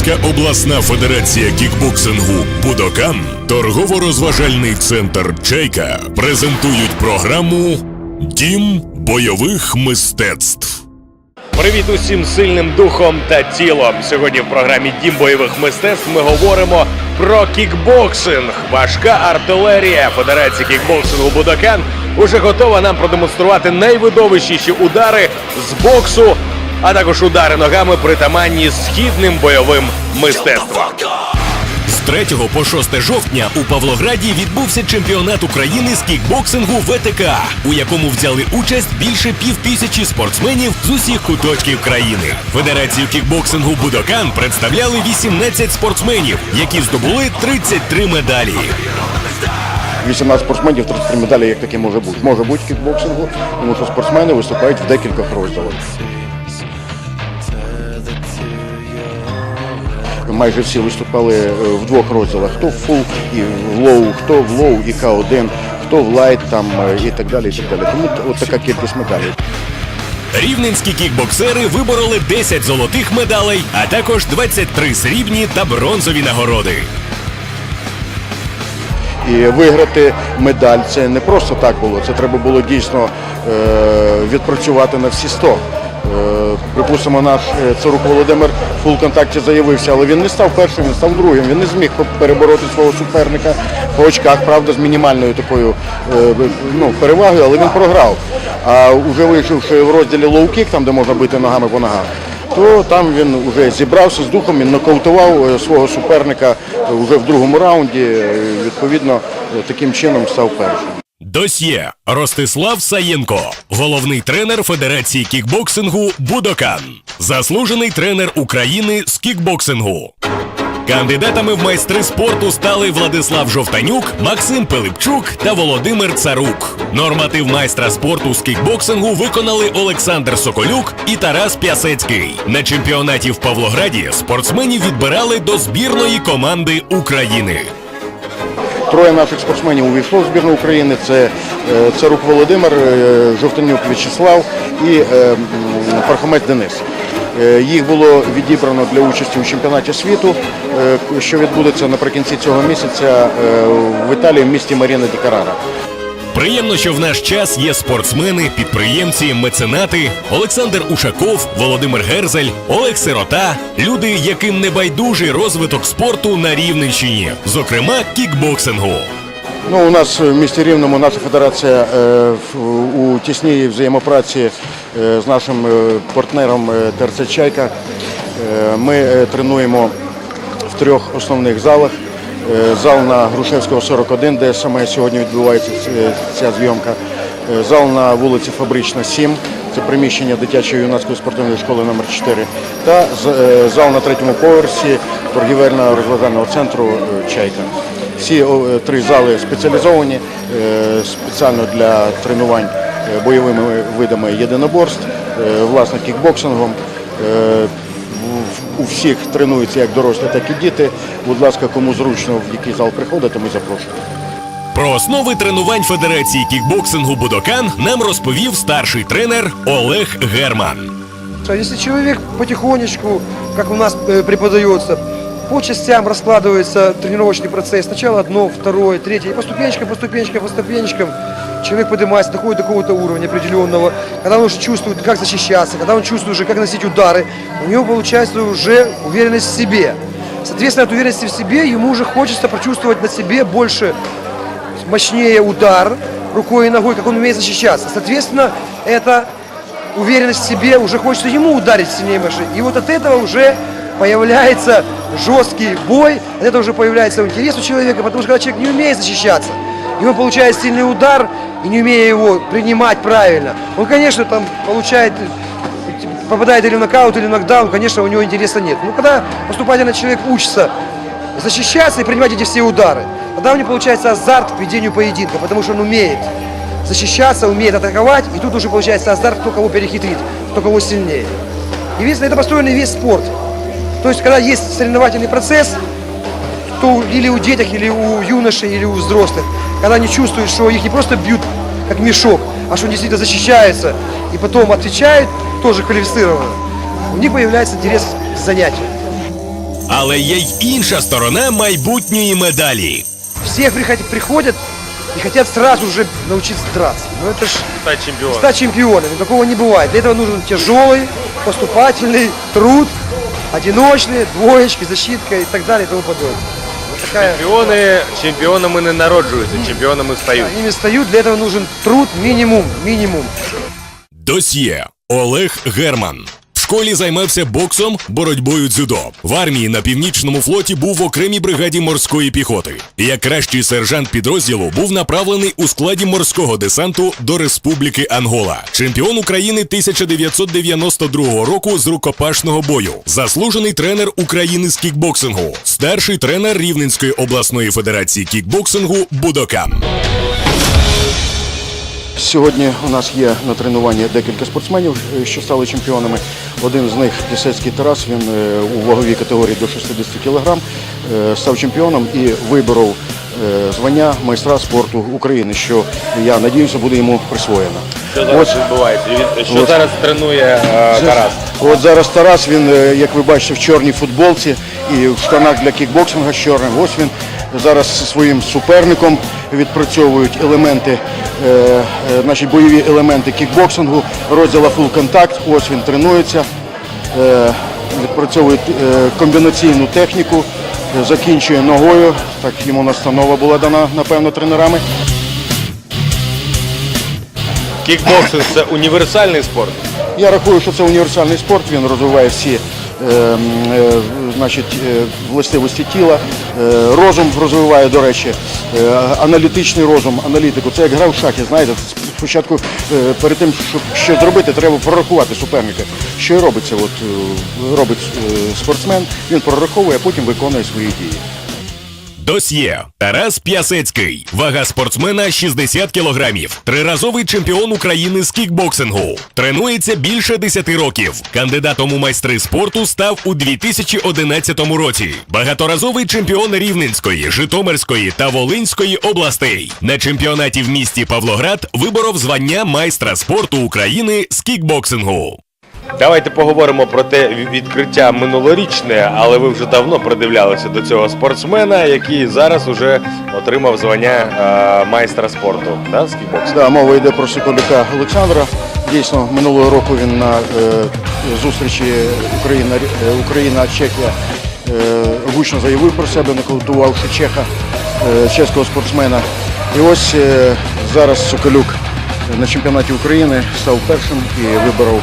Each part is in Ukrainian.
Рівненська обласна федерація кікбоксингу Будокан, торгово-розважальний центр Чайка презентують програму Дім бойових мистецтв. Привіт усім сильним духом та тілом. Сьогодні в програмі Дім бойових мистецтв ми говоримо про кікбоксинг. Важка артилерія Федерації кікбоксингу Будокан уже готова нам продемонструвати найвидовищніші удари з боксу, а також удари ногами притаманні східним бойовим мистецтвам. З 3 по 6 жовтня у Павлограді відбувся чемпіонат України з кікбоксингу ВТК, у якому взяли участь більше півтисячі спортсменів з усіх куточків країни. Федерацію кікбоксингу Будокан представляли 18 спортсменів, які здобули 33 медалі. 18 спортсменів, 33 медалі, як таке може бути. Може бути в кікбоксингу, тому що спортсмени виступають в декількох розділах. Майже всі виступали е, в двох розділах. Хто в фул і в лоу, хто в лоу і К1, хто в лайт там е, і так далі. І так далі. Тому от така кількість медалей. Рівненські кікбоксери вибороли 10 золотих медалей, а також 23 срібні та бронзові нагороди. І виграти медаль це не просто так було. Це треба було дійсно е, відпрацювати на всі 100. Е, припустимо, наш е, Царук Володимир в фул-контакті заявився, але він не став першим, він став другим. Він не зміг перебороти свого суперника по очках, правда, з мінімальною такою е, ну, перевагою, але він програв. А вже вийшовши в розділі лоу-кік, там де можна бити ногами по ногах, то там він вже зібрався з духом, він нокаутував свого суперника вже в другому раунді. Відповідно, таким чином став першим. Досьє Ростислав Саєнко, головний тренер Федерації кікбоксингу Будокан, заслужений тренер України з кікбоксингу. Кандидатами в майстри спорту стали Владислав Жовтанюк, Максим Пилипчук та Володимир Царук. Норматив майстра спорту з кікбоксингу виконали Олександр Соколюк і Тарас Пясецький. На чемпіонаті в Павлограді спортсменів відбирали до збірної команди України. Троє наших спортсменів увійшло в збірну України. Це е, Царук Володимир, е, Жовтанюк В'ячеслав і е, Пархомець Денис. Їх було відібрано для участі у чемпіонаті світу, що відбудеться наприкінці цього місяця в Італії в місті Маріна Ді Карара. Приємно, що в наш час є спортсмени, підприємці, меценати, Олександр Ушаков, Володимир Герзель, Олег Сирота, люди, яким не байдужий розвиток спорту на Рівненщині, зокрема кікбоксингу. Ну, у нас в місті Рівному наша федерація е, у тісній взаємопраці е, з нашим е, партнером е, ТРЦ Чайка. Е, Ми е, тренуємо в трьох основних залах. Е, Зал на Грушевського 41, де саме сьогодні відбувається ця зйомка. Е, Зал на вулиці Фабрична 7, це приміщення дитячої юнацької спортивної школи номер 4 та е, зал на третьому поверсі торгівельно розважального центру е, Чайка. Всі е, три зали спеціалізовані е, спеціально для тренувань е, бойовими видами єдиноборств, е, власне кікбоксингом Е, в- У всіх тренуються як дорослі, так і діти. Будь ласка, кому зручно в який зал приходити, ми запрошуємо. Про основи тренувань Федерації кікбоксингу Будокан нам розповів старший тренер Олег Герман. А Если человек потихонечку, как у нас э, преподается, по частям раскладывается тренировочный процесс, сначала одно, второе, третье, и по ступенечкам, по ступенечкам, по ступенечкам человек поднимается, доходит до какого-то уровня определенного, когда он уже чувствует, как защищаться, когда он чувствует уже, как носить удары, у него получается уже уверенность в себе. Соответственно, от уверенности в себе ему уже хочется прочувствовать на себе больше мощнее удар рукой и ногой, как он умеет защищаться. Соответственно, это уверенность в себе, уже хочется ему ударить сильнее машины. И вот от этого уже появляется жесткий бой, от этого уже появляется интерес у человека, потому что когда человек не умеет защищаться, и он получает сильный удар, и не умея его принимать правильно, он, конечно, там получает попадает или в нокаут, или в нокдаун, конечно, у него интереса нет. Но когда поступательный человек учится защищаться и принимать эти все удары, тогда у него получается азарт к ведению поединка, потому что он умеет защищаться, умеет атаковать, и тут уже получается азарт, кто кого перехитрит, кто кого сильнее. И на это построен и весь спорт. То есть, когда есть соревновательный процесс, то или у детях, или у юношей, или у взрослых, когда они чувствуют, что их не просто бьют как мешок, а что они действительно защищаются и потом отвечают тоже квалифицированно, у них появляется интерес к занятию. Але є й інша сторона майбутньої медалі. Все приход- приходят и хотят сразу же научиться драться. Ну это ж Та чемпіон. стать чемпионами. Такого не бывает. Для этого нужен тяжелый, поступательный труд, одиночные, двоечки, защитка и так далее и тому подобное. Такая... Чемпіони чемпіонами не народжуються, чемпіонами стають. Ними стають, для этого нужен труд минимум, минимум. Досьє Олег Герман. Школі займався боксом, боротьбою дзюдо. В армії на північному флоті був в окремій бригаді морської піхоти. Як кращий сержант підрозділу був направлений у складі морського десанту до Республіки Ангола. Чемпіон України 1992 року з рукопашного бою. Заслужений тренер України з кікбоксингу. Старший тренер Рівненської обласної федерації кікбоксингу Будокан. Сьогодні у нас є на тренуванні декілька спортсменів, е, що стали чемпіонами. Один з них Пісецький Тарас, він е, у ваговій категорії до 60 кг став чемпіоном і виборов е, звання майстра спорту України, що я надіюся буде йому присвоєно. Що зараз відбувається? Що Ось. зараз тренує е, Тарас? От зараз Тарас, він, е, як ви бачите, в чорній футболці і в штанах для кікбоксингу з чорним. Ось він зараз зі своїм суперником відпрацьовують елементи, е, е, бойові елементи кікбоксингу, розділа Contact. Ось він тренується, е, відпрацьовує комбінаційну техніку, закінчує ногою. Так йому настанова була дана, напевно, тренерами. Кікбоксинг це універсальний спорт. Я рахую, що це універсальний спорт. Він розвиває всі значить, е, властивості тіла. Е, розум розвиває, до речі, е, аналітичний розум, аналітику. Це як гра в шахи. Знаєте, спочатку е, перед тим, щоб що зробити, треба прорахувати суперника. Що і робиться, от, е, робить е, спортсмен. Він прораховує, а потім виконує свої дії. Досьє Тарас П'ясецький. Вага спортсмена 60 кілограмів. Триразовий чемпіон України з кікбоксингу. Тренується більше 10 років. Кандидатом у майстри спорту став у 2011 році. Багаторазовий чемпіон Рівненської, Житомирської та Волинської областей. На чемпіонаті в місті Павлоград виборов звання майстра спорту України з кікбоксингу. Давайте поговоримо про те відкриття минулорічне, але ви вже давно придивлялися до цього спортсмена, який зараз уже отримав звання е, майстра спорту да, з. Да, мова йде про Соколюка Олександра. Дійсно, минулого року він на е, зустрічі Україна, е, Україна Чехія е, гучно заявив про себе, нокаутувавши Чеха, е, чеського спортсмена. І ось е, зараз Соколюк на чемпіонаті України став першим і виборов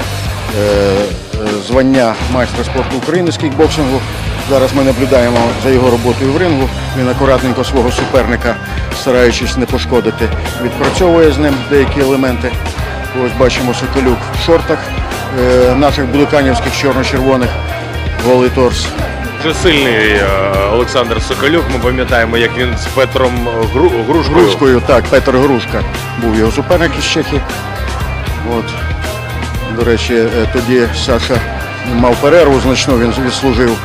звання майстра спорту України з кікбоксингу. Зараз ми наблюдаємо за його роботою в рингу. Він акуратненько свого суперника, стараючись не пошкодити, відпрацьовує з ним деякі елементи. Ось бачимо Соколюк в шортах е, наших будуканівських чорно-червоних, голий торс. Дуже сильний е, Олександр Соколюк. Ми пам'ятаємо, як він з Петром Гру, Грушкою. Грушкою, так, Петр Грушка був його суперник із Чехії. От. До речі, е, тоді Саша мав перерву значну, він відслужив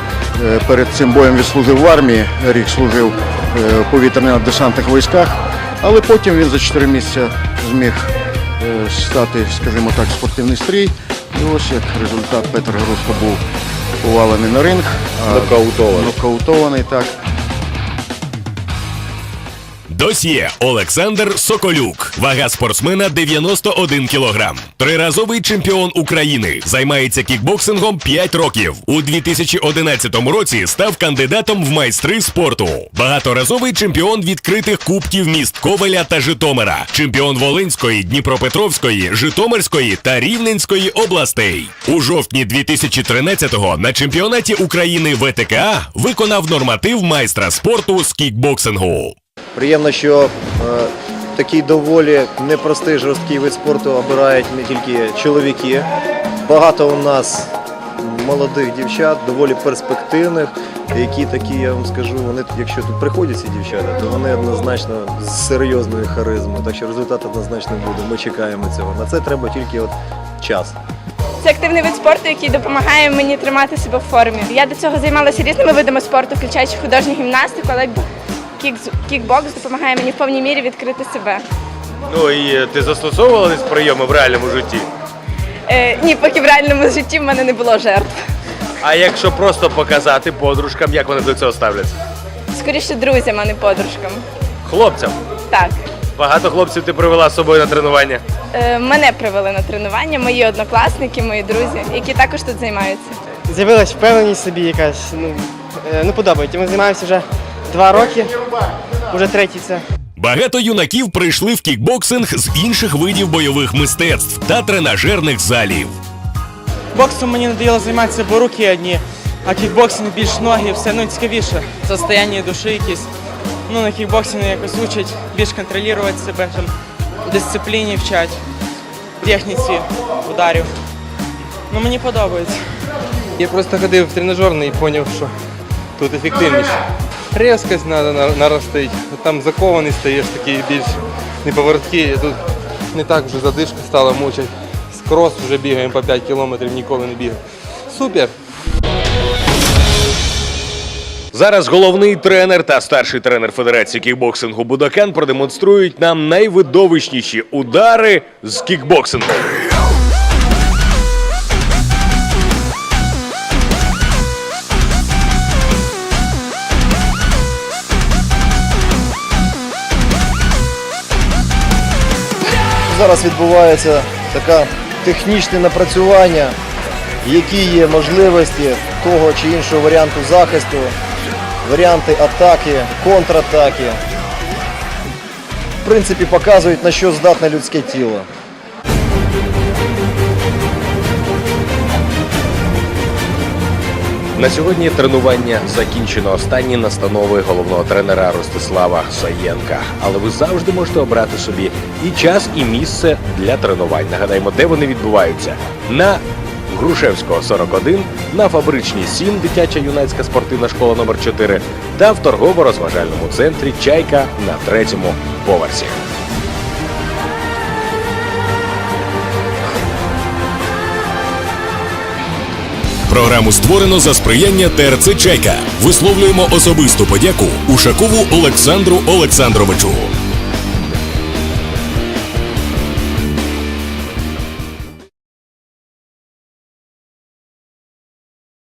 е, перед цим боєм відслужив в армії, рік служив е, в повітряно-десантних військах, але потім він за 4 місяці зміг стати, скажімо так, спортивний стрій. І ось як результат Петр Грушка був повалений на ринг, Нокаутований. нокаутований так. Досьє Олександр Соколюк. Вага спортсмена 91 кілограм. Триразовий чемпіон України. Займається кікбоксингом 5 років. У 2011 році став кандидатом в майстри спорту. Багаторазовий чемпіон відкритих кубків міст Ковеля та Житомира. Чемпіон Волинської, Дніпропетровської, Житомирської та Рівненської областей. У жовтні 2013-го на чемпіонаті України ВТКА виконав норматив майстра спорту з кікбоксингу. Приємно, що е, такий доволі непростий жорсткий вид спорту обирають не тільки чоловіки. Багато у нас молодих дівчат, доволі перспективних, які такі, я вам скажу, вони якщо тут приходять ці дівчата, то вони однозначно з серйозною харизмою. Так що результат однозначно буде. Ми чекаємо цього. На це треба тільки от час. Це активний вид спорту, який допомагає мені тримати себе в формі. Я до цього займалася різними видами спорту, включаючи художню гімнастику, але кікбокс допомагає мені в повній мірі відкрити себе. Ну і е, ти застосовувала десь прийоми в реальному житті? Е, ні, поки в реальному житті в мене не було жертв. А якщо просто показати подружкам, як вони до цього ставляться? Скоріше друзям, а не подружкам. Хлопцям. Так. Багато хлопців ти привела з собою на тренування. Е, Мене привели на тренування, мої однокласники, мої друзі, які також тут займаються. З'явилась впевненість собі якась. Ну, е, ну подобається. Ми займаємося вже два роки, вже третій це. Багато юнаків прийшли в кікбоксинг з інших видів бойових мистецтв та тренажерних залів. Боксом мені надоело займатися, бо руки одні, а кікбоксинг більш ноги, все одно цікавіше. Состояння душі якісь. Ну, на кікбоксингу якось учать більш контролювати себе, там, дисципліні вчать, техніці ударів. Ну, мені подобається. Я просто ходив в тренажерний і зрозумів, що тут ефективніше. Резкость треба наростити. Там закований стаєш такий більш неповороткий. Тут не так вже задишка стала мучити. Скрос вже бігаємо по 5 кілометрів, ніколи не бігав. Супер! Зараз головний тренер та старший тренер Федерації кікбоксингу Будокан продемонструють нам найвидовищніші удари з кікбоксингу. Зараз відбувається таке технічне напрацювання, які є можливості того чи іншого варіанту захисту, варіанти атаки, контратаки. В принципі, показують, на що здатне людське тіло. На сьогодні тренування закінчено останні настанови головного тренера Ростислава Саєнка. Але ви завжди можете обрати собі і час, і місце для тренувань. Нагадаємо, де вони відбуваються. На Грушевського 41, на Фабричній 7, дитяча юнацька спортивна школа номер 4 та в торгово-розважальному центрі Чайка на третьому поверсі. Програму створено за сприяння ТРЦ Чайка. Висловлюємо особисту подяку Ушакову Олександру Олександровичу.